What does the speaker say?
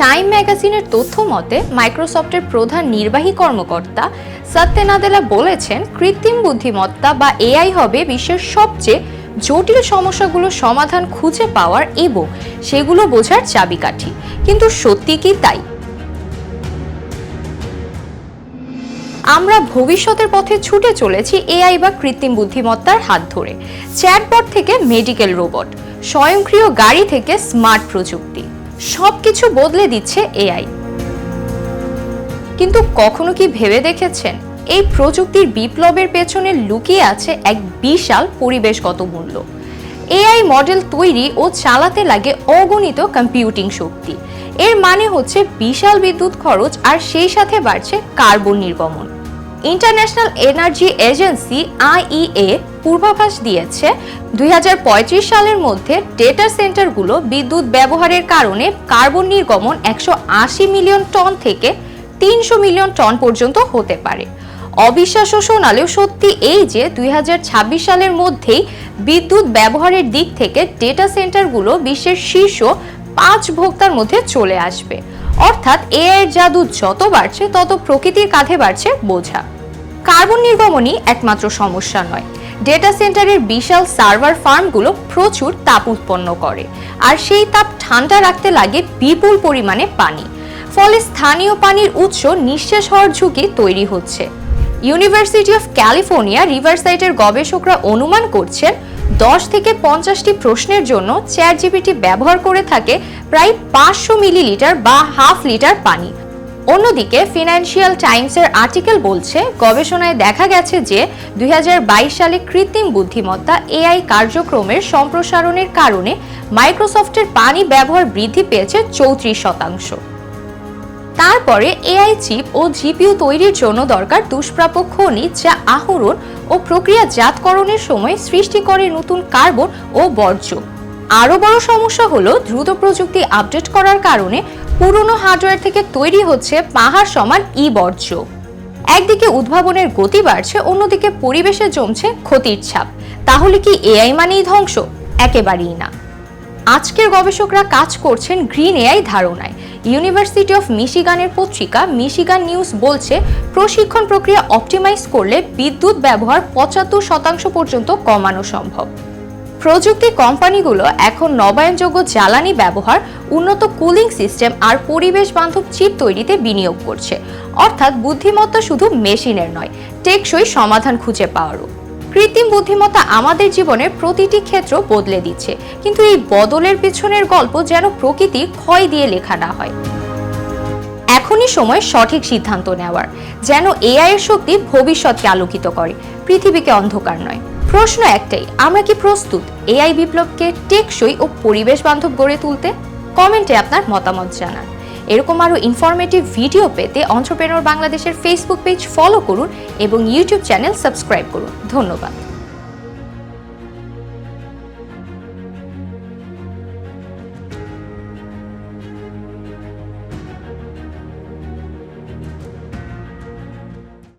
Time ম্যাগাজিনের তথ্য মতে মাইক্রোসফটের প্রধান নির্বাহী কর্মকর্তা সত্য নাদেলা বলেছেন, কৃত্রিম বুদ্ধিমত্তা বা এআই হবে বিশ্বের সবচেয়ে জটিল সমস্যাগুলোর সমাধান খুঁজে পাওয়ার এবং সেগুলো বোঝার চাবিকাঠি। কিন্তু সত্যি কি তাই? আমরা ভবিষ্যতের পথে ছুটে চলেছি এআই বা কৃত্রিম বুদ্ধিমত্তার হাত ধরে। চ্যাটবট থেকে মেডিকেল রোবট স্বয়ংক্রিয় গাড়ি থেকে স্মার্ট প্রযুক্তি। সবকিছু বদলে দিচ্ছে এআই। কিন্তু কখনো কি ভেবে দেখেছেন, এই প্রযুক্তির বিপ্লবের পেছনে লুকিয়ে আছে এক বিশাল পরিবেশগত মূল্য। এআই মডেল তৈরি ও চালাতে লাগে অগণিত কম্পিউটিং শক্তি। এর মানে হচ্ছে বিশাল বিদ্যুৎ খরচ আর সেই সাথে বাড়ছে কার্বন নির্গমন। ইন্টারন্যাশনাল এনার্জি এজেন্সি আইইএ পূর্বাভাস দিয়েছে, দুই হাজার পঁয়ত্রিশ সালের মধ্যে ডেটা সেন্টারগুলো বিদ্যুৎ ব্যবহারের কারণে কার্বন নির্গমন একশো আশি মিলিয়ন টন থেকে তিনশো মিলিয়ন টন পর্যন্ত হতে পারে। অবিশ্বাস্য শোনালেও সত্যি এই যে দুই হাজার ছাব্বিশ সালের মধ্যেই বিদ্যুৎ ব্যবহারের দিক থেকে ডেটা সেন্টারগুলো বিশ্বের শীর্ষ পাঁচ ভোক্তার মধ্যে চলে আসবে। অর্থাৎ এআইয়ের জাদু যত বাড়ছে, তত প্রকৃতির কাঁধে বাড়ছে বোঝা। কার্বন নির্গমনই একমাত্র সমস্যা নয়। ডেটা সেন্টারের বিশাল সার্ভার ফার্মগুলো প্রচুর তাপ উৎপন্ন করে, আর সেই তাপ ঠান্ডা রাখতে লাগে বিপুল পরিমাণে পানি। ফলে স্থানীয় পানির উৎস নিঃশেষ হওয়ার ঝুঁকি তৈরি হচ্ছে। ইউনিভার্সিটি অফ ক্যালিফোর্নিয়া রিভারসাইটের গবেষকরা অনুমান করছেন, দশ থেকে পঞ্চাশটি প্রশ্নের জন্য চ্যাট জিপিটি ব্যবহার করে থাকে প্রায় পাঁচশো মিলিলিটার বা হাফ লিটার পানি। অন্যদিকে ফিনান্সিয়াল টাইমসের আর্টিকেল বলছে, গবেষণায় দেখা গেছে যে দুই সালে কৃত্রিম বুদ্ধিমত্তা এআই কার্যক্রমের সম্প্রসারণের কারণে মাইক্রোসফটের পানি ব্যবহার বৃদ্ধি পেয়েছে চৌত্রিশ শতাংশ। তারপরে এআই চিপ ও জিপিইউ তৈরির জন্য দরকার দুষ্প্রাপ্য খনিজ যা আহরণ ও প্রক্রিয়াজাতকরণের সময় সৃষ্টি করে নতুন কার্বন ও বর্জ্য। আরও বড় সমস্যা হলো দ্রুত প্রযুক্তি আপডেট করার কারণে পুরনো হার্ডওয়্যার থেকে তৈরি হচ্ছে পাহাড় সমান ই বর্জ্য একদিকে উদ্ভাবনের গতি বাড়ছে, অন্যদিকে পরিবেশে জমছে ক্ষতির ছাপ। তাহলে কি এআই মানেই ধ্বংস? একেবারেই না। আজকের গবেষকরা কাজ করছেন গ্রিন এআই ধারণায়। ইউনিভার্সিটি অফ মিশিগানের পত্রিকা মিশিগান নিউজ বলছে, প্রশিক্ষণ প্রক্রিয়া অপটিমাইজ করলে বিদ্যুৎ ব্যবহার পঁচাত্তর শতাংশ পর্যন্ত কমানো সম্ভব। প্রযুক্তি কোম্পানিগুলো এখন নবায়নযোগ্য জ্বালানি ব্যবহার, উন্নত কুলিং সিস্টেম আর পরিবেশ বান্ধব চিপ তৈরিতে বিনিয়োগ করছে। অর্থাৎ বুদ্ধিমত্তা শুধু মেশিনের নয়, টেকসই সমাধান খুঁজে পাওয়ারও। কৃত্রিম বুদ্ধিমত্তা আমাদের জীবনের প্রতিটি ক্ষেত্র বদলে দিচ্ছে, কিন্তু এই বদলের পেছনের গল্প যেন প্রকৃতি ক্ষয় দিয়ে লেখা না হয়। এখনই সময় সঠিক সিদ্ধান্ত নেওয়ার, যেন এআই এর শক্তি ভবিষ্যৎকে আলোকিত করে, পৃথিবীকে অন্ধকার নয়। প্রশ্ন একটাই, আমরা কি প্রস্তুত এআই বিপ্লবকে টেকসই ও পরিবেশ বান্ধব গড়ে তুলতে? কমেন্টে আপনার মতামত জানান। এরকম আরও ইনফরমেটিভ ভিডিও পেতে অন্ত্রপ্রেনর বাংলাদেশের ফেসবুক পেজ ফলো করুন এবং ইউটিউব চ্যানেল সাবস্ক্রাইব করুন। ধন্যবাদ।